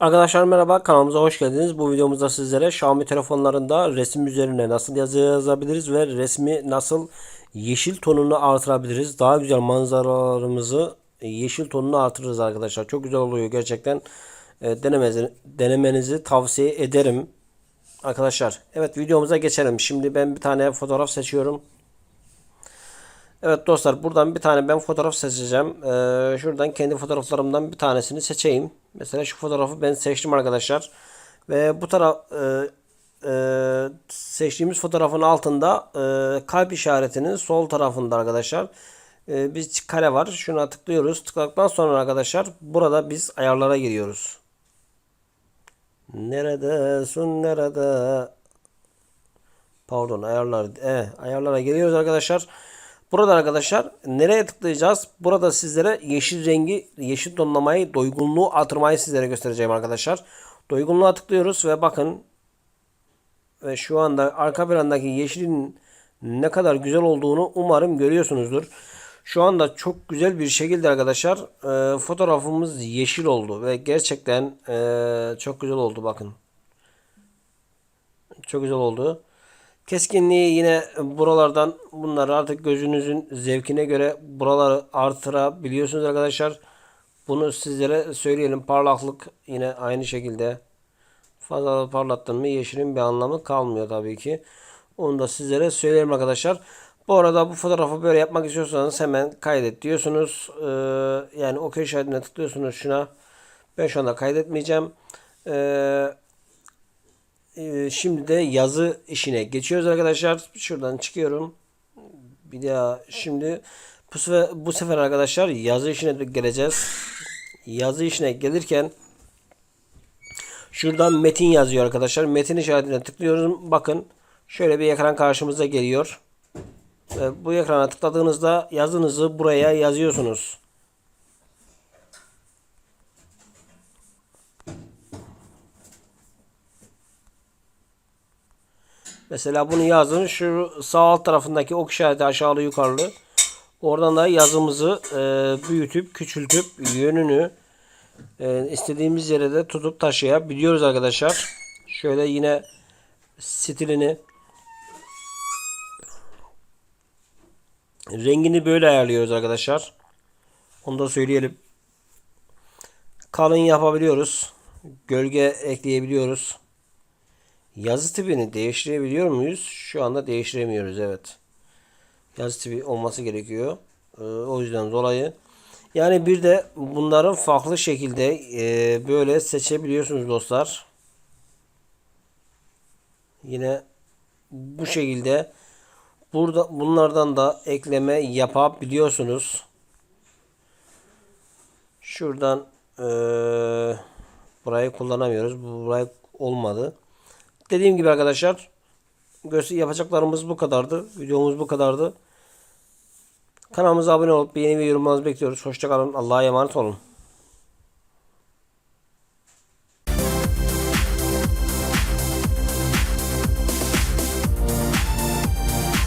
Arkadaşlar merhaba kanalımıza hoş geldiniz. Bu videomuzda sizlere Xiaomi telefonlarında resim üzerine nasıl yazı yazabiliriz ve resmi nasıl yeşil tonunu artırabiliriz. Daha güzel manzaralarımızı yeşil tonunu artırırız arkadaşlar. Çok güzel oluyor gerçekten. E, denemenizi, denemenizi tavsiye ederim. Arkadaşlar evet videomuza geçelim. Şimdi ben bir tane fotoğraf seçiyorum. Evet dostlar buradan bir tane ben fotoğraf seçeceğim. Ee, şuradan kendi fotoğraflarımdan bir tanesini seçeyim. Mesela şu fotoğrafı ben seçtim arkadaşlar. Ve bu taraf e, e, seçtiğimiz fotoğrafın altında e, kalp işaretinin sol tarafında arkadaşlar e, bir kare var. Şuna tıklıyoruz. Tıkladıktan sonra arkadaşlar burada biz ayarlara giriyoruz. Neredesin nerede? Pardon ayarlar. E, ayarlara geliyoruz arkadaşlar. Burada arkadaşlar nereye tıklayacağız? Burada sizlere yeşil rengi, yeşil tonlamayı, doygunluğu artırmayı sizlere göstereceğim arkadaşlar. Doygunluğa tıklıyoruz ve bakın ve şu anda arka plandaki yeşilin ne kadar güzel olduğunu umarım görüyorsunuzdur. Şu anda çok güzel bir şekilde arkadaşlar e, fotoğrafımız yeşil oldu ve gerçekten e, çok güzel oldu bakın. Çok güzel oldu. Keskinliği yine buralardan bunları artık gözünüzün zevkine göre buraları artırabiliyorsunuz arkadaşlar. Bunu sizlere söyleyelim. Parlaklık yine aynı şekilde. Fazla parlattın mı yeşilin bir anlamı kalmıyor tabii ki. Onu da sizlere söyleyelim arkadaşlar. Bu arada bu fotoğrafı böyle yapmak istiyorsanız hemen kaydet diyorsunuz. Ee, yani OK işaretine tıklıyorsunuz şuna. Ben şu anda kaydetmeyeceğim. Ee, ee, şimdi de yazı işine geçiyoruz arkadaşlar. Şuradan çıkıyorum. Bir daha şimdi bu sefer, bu sefer arkadaşlar yazı işine geleceğiz. Yazı işine gelirken şuradan metin yazıyor arkadaşlar. Metin işaretine tıklıyoruz. Bakın şöyle bir ekran karşımıza geliyor. Bu ekrana tıkladığınızda yazınızı buraya yazıyorsunuz. Mesela bunu yazın. Şu sağ alt tarafındaki ok işareti aşağılı yukarılı. Oradan da yazımızı e, büyütüp küçültüp yönünü e, istediğimiz yere de tutup taşıyabiliyoruz arkadaşlar. Şöyle yine stilini rengini böyle ayarlıyoruz arkadaşlar. Onu da söyleyelim. Kalın yapabiliyoruz. Gölge ekleyebiliyoruz. Yazı tipini değiştirebiliyor muyuz? Şu anda değiştiremiyoruz evet. Yazı tipi olması gerekiyor. Ee, o yüzden dolayı. Yani bir de bunların farklı şekilde e, böyle seçebiliyorsunuz dostlar. Yine bu şekilde burada bunlardan da ekleme yapabiliyorsunuz. Şuradan e, burayı kullanamıyoruz. Bu burayı olmadı. Dediğim gibi arkadaşlar yapacaklarımız bu kadardı. Videomuz bu kadardı. Kanalımıza abone olup beğeni ve yorumlarınızı bekliyoruz. Hoşçakalın. Allah'a emanet olun.